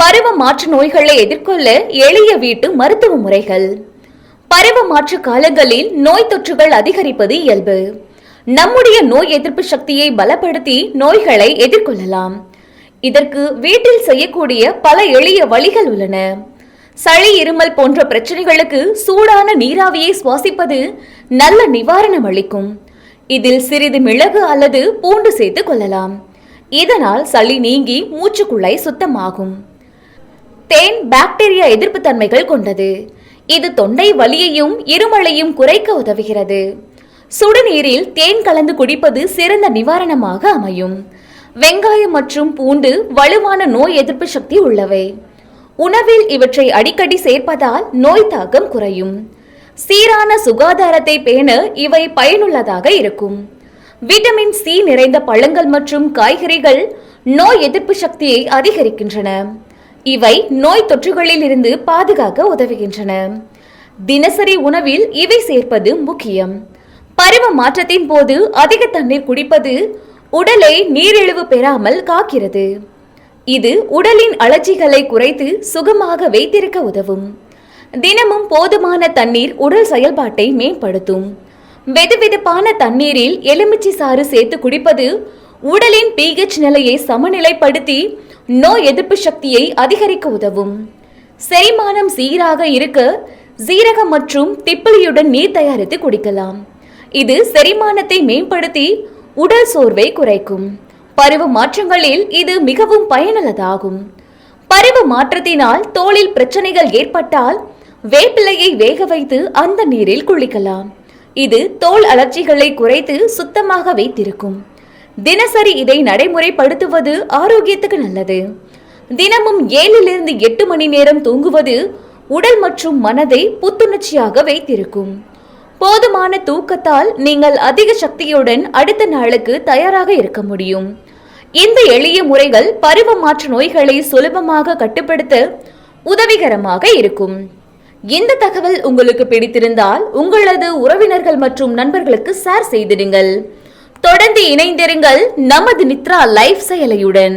பருவ மாற்று நோய்களை எதிர்கொள்ள எளிய வீட்டு மருத்துவ முறைகள். பருவ மாற்று காலங்களில் நோய் தொற்றுகள் அதிகரிப்பது இயல்பு. நம்முடைய நோய் எதிர்ப்பு சக்தியை பலப்படுத்தி நோய்களை எதிர்கொள்ளலாம். இதற்கு வீட்டில் செய்யக்கூடிய பல எளிய வழிகள் உள்ளன. சளி இருமல் போன்ற பிரச்சனைகளுக்கு சூடான நீராவியை சுவாசிப்பது நல்ல நிவாரணம் அளிக்கும். இதில் சிறிது மிளகு அல்லது பூண்டு சேர்த்து கொள்ளலாம். இதனால் சளி நீங்கி மூச்சுக்குள்ளை சுத்தமாகும். தேன் பாக்டீரியா எதிர்ப்பு தன்மைகள் கொண்டது. இது தொண்டை வலியையும் இருமலையும் குறைக்க உதவுகிறது. சுடுநீரில் தேன் கலந்து குடிப்பது சிறந்த நிவாரணமாக அமையும். வெங்காயம் மற்றும் பூண்டு வலுவான நோய் எதிர்ப்பு சக்தி உள்ளவை. உணவில் இவற்றை அடிக்கடி சேர்ப்பதால் நோய் தாக்கம் குறையும். சீரான சுகாதாரத்தை பேண இவை பயனுள்ளதாக இருக்கும். விட்டமின் சி நிறைந்த பழங்கள் மற்றும் காய்கறிகள் நோய் எதிர்ப்பு சக்தியை அதிகரிக்கின்றன. இவை நோய் தொற்றுகளில் இருந்து பாதுகாக்க உதவுகின்றன. தினசரி உணவில் இவை சேர்ப்பது முக்கியம். பருவ மாற்றத்தின் போது அதிக தண்ணீர் குடிப்பது உடலை நீரிழிவு பெறாமல் காக்கிறது. இது உடலின் அழற்சிகளை குறைத்து சுகமாக வைத்திருக்க உதவும். தினமும் போதுமான தண்ணீர் உடல் செயல்பாட்டை மேம்படுத்தும். வெதுவெதுப்பான தண்ணீரில் எலுமிச்சை சாறு சேர்த்து குடிப்பது உடலின் பிஹெச் நிலையை சமநிலைப்படுத்தி நோய் எதிர்ப்பு சக்தியை அதிகரிக்க உதவும். செரிமானம் சீராக இருக்க சீரகம் மற்றும் திப்பிலியுடன் நீர் தயாரித்து குடிக்கலாம். இது செரிமானத்தை மேம்படுத்தி உடல் சோர்வை குறைக்கும். பருவ மாற்றங்களில் இது மிகவும் பயனுள்ளதாகும். பருவ மாற்றத்தினால் தோளில் பிரச்சனைகள் ஏற்பட்டால் வேப்பிலையை வேக வைத்து அந்த நீரில் குளிக்கலாம். இது தோல் அலர்ச்சிகளை குறைத்து சுத்தமாக வைத்திருக்கும். தினசரி இதை நடைமுறைப்படுத்துவது ஆரோக்கியத்துக்கு நல்லது. தினமும் ஏழிலிருந்து எட்டு மணி நேரம் தூங்குவது உடல் மற்றும் மனதை புத்துணர்ச்சியாக வைத்திருக்கும். போதுமான தூக்கத்தால் நீங்கள் அதிக சக்தியுடன் அடுத்த நாளுக்கு தயாராக இருக்க முடியும். இந்த எளிய முறைகள் பருவ மாற்று நோய்களை சுலபமாக கட்டுப்படுத்த உதவிகரமாக இருக்கும். இந்த தகவல் உங்களுக்கு பிடித்திருந்தால் உங்களது உறவினர்கள் மற்றும் நண்பர்களுக்கு ஷேர் செய்திடுங்கள். தொடர்ந்து இணைந்திருங்கள் நமது நித்ரா லைஃப் செயலியுடன்.